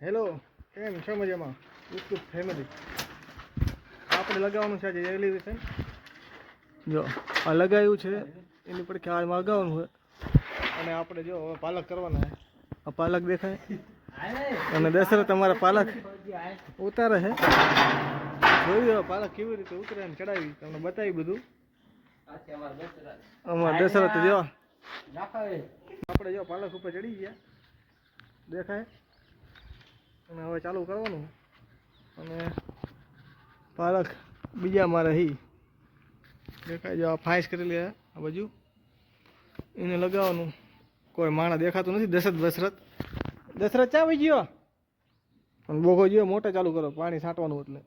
Hello કેમ? છો મજામાં? યુટ્યુબ ફેમિલી આપણે લગાવવાનું છે આજે એલિવેશન જો આ લગાવ્યું છે એની પર ખ્યાલમાં લગાવવાનું હોય અને આપણે જો હવે પાલક કરવાના આ પાલક દેખાય? અને દશરથ તમારા પાલક ઉતારે છે. જોયું હવે પાલક કેવી રીતે ઉતરે ને ચડાવી? તમને બતાવી બધું? અમારા દશરથ જો. આપણે જો પાલક ઉપર ચડી ગયા. દેખાય? અને હવે ચાલુ કરવાનું. અને પાલક બીજા મારે હી. દેખાય જો આ કરેલી છે આ બાજુ. એને લગાવવાનું. કોઈ માણા દેખાતું નથી, દશરથ દશરથ. દશરથ ચા આવી ગયો? અને બોગો ગયો મોટર ચાલુ કરો, પાણી છાંટવાનું એટલે.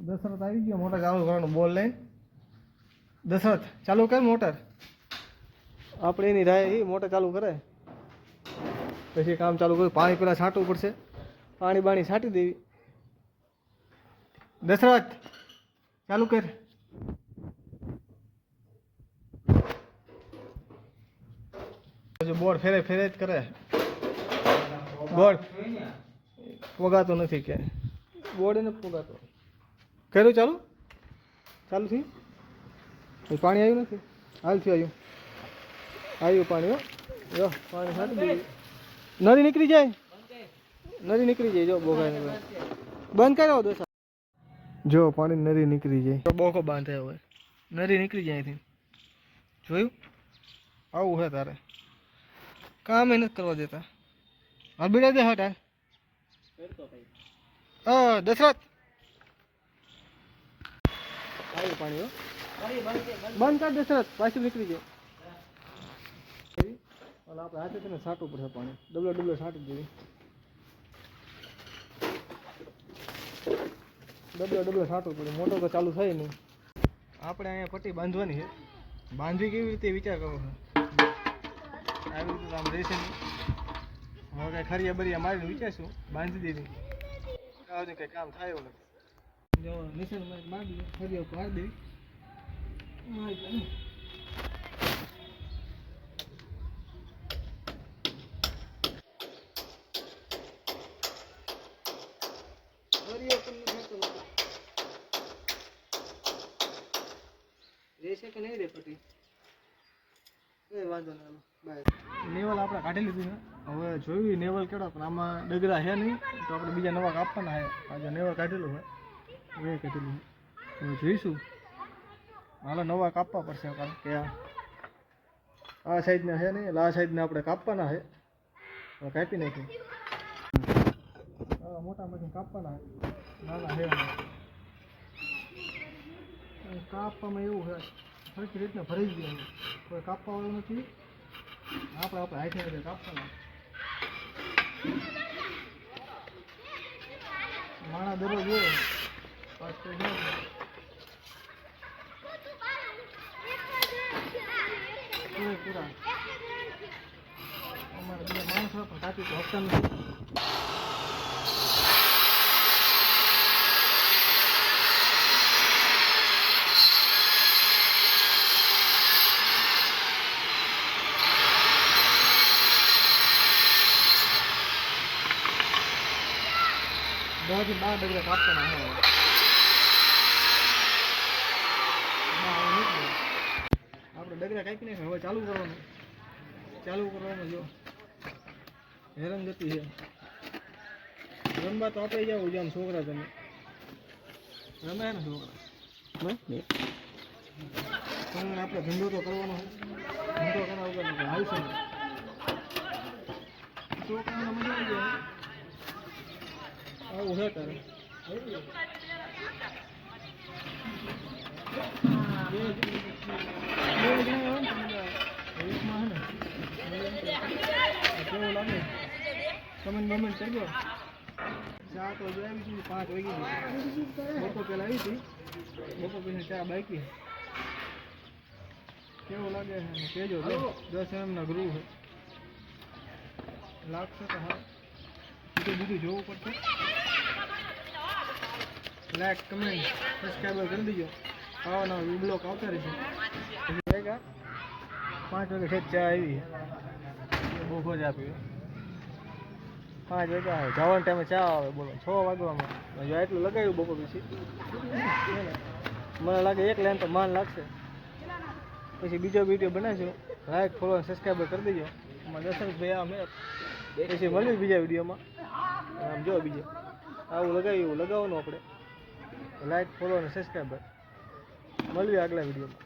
દશરથ આવી ગયો મોટર ચાલુ કરવાનું, બોલ લઈને. દશરથ, ચાલુ કર મોટર. આપણે એની રાય એ મોટર ચાલુ કરે. પછી કામ ચાલુ કર્યું. પાણી પેલા છાંટવું પડશે. પાણી બાણી છાંટી દેવી. દશરથ ચાલુ કર. હજુ બોર્ડ ફેરે ફેરે જ કરે. બોર્ડ પોગાતો નથી કે. બોર્ડ એને પોગાતો કર્યું ચાલુ? ચાલુ થયું? એ પાણી આવ્યું નથી? હાલ થયું આવ્યું. આવ્યું પાણી હો. જો પાણી છાંટી દીધું. નદી નીકળી જાય? નદી નીકળી જાય જો બોગાય બંધ કર્યો દોસા જો પાણી નદી નીકળી જાય. બોકો બાંધ્યો હોય નદી નીકળી જાય અહીંથી. જોયું? આવું છે તારે. કામ એ નથી કરવા દેતા. હાલ બીડા દે હટ હાલ હા દશરથ. આવ્યું પાણી હો. બંધ કર દશરથ પાછું નીકળી જાય. અને આપણે હાથે તેને છાંટવું પડશે પાણી. ડબલો ડબલો છાંટી દેવી. ડબલો ડબલો છાંટવું પડે. મોટો તો ચાલુ થાય નહીં. આપણે અહીંયા પટ્ટી બાંધવાની છે. બાંધવી કેવી રીતે વિચાર કરવો છે? આવી રીતે આમ રહેશે નહીં. હવે કાંઈ ખરિયા બરિયા મારીને વિચારશું. બાંધી દેવી કાંઈ કંઈ કામ થાય એવું નથી. નિશાન મારી દઈએ ખરિયા મારી દેવી. રહેશે કે નહીં રે પટ્ટી કઈ વાંધો નહીં હાલો બાય નેવલ આપણે કાઢી લીધી છે હવે જોયું નેવલ કેળો પણ આમાં ડગરા છે નહીં તો આપણે બીજા નવા કાપવાના છે આજે નેવલ કાઢેલું હોય એ કાઢેલું છે હવે જોઈશું હાલો નવા કાપવા પડશે કારણ કે આ આ સાઈડના છે નહીં એટલે આ સાઈડને આપણે કાપવાના છે હવે કાપી નાખીએ મોટા મશીન કાપવાના નાના અને કાપવામાં એવું હોય, સરખી રીતના ભરાઈ ગયા કોઈ કાપવાવાળું નથી. આપણે આપણે હાથે હાથે કાપવાના. માણા દરરોજ હોય. તો પૂરેપૂરા. અમારે બીજા માણસો પણ કાપી તો હપ્તા નથી. થી બાર ના, હવે આપણે ડગરા કાપી નહીં હવે ચાલુ કરવાનું. ચાલુ કરવાનું જો. હેરાન જતી છે. રમવા તો આપણે જાવ જામ છોકરા તમે. રમે ને છોકરા. આપણે ધંધો તો કરવાનો ધંધો કરવા વગર તો હાલશે છોકરાને મજા આવી જાય. કમેન્ટ બમેન્ટ કરજો ચા તો હજુ આવી હતી પાંચ વાગી ગઈ બપોર પહેલા આવી હતી બપોર પછી ચા બાકી કેવું લાગે છે અને કહેજો જો દસ એમના ગ્રુપ છે લાગશે તો હા બીજું બધું જોવું પડશે લાઈક કમેન્ટ સબસ્ક્રાઈબર કરી દીજો. આવા નવા બ્લોક આવતા રહેશે પાંચ વાગે છે ચા આવી. બહુ જ આપ્યો પાંચ વાગ્યા આવે. જવાના ટાઈમે ચા આવે, બોલો. છ વાગવામાં. જો એટલું લગાવ્યું બપોર પછી. મને લાગે એક લાઈન તો માન લાગશે. પછી બીજો વીડિયો બનાવશું લાઈક ફોલો સબસ્ક્રાઈબર કરી દેજો. અમારા દર્શનભાઈ આમ પછી મળ્યું બીજા વિડીયોમાં આમ જો બીજો. આવું લગાવ્યું એવું લગાવવાનું આપણે. લાઈક ફોલો અને સબસ્ક્રાઈબ મળીએ આગલા વિડીયોમાં.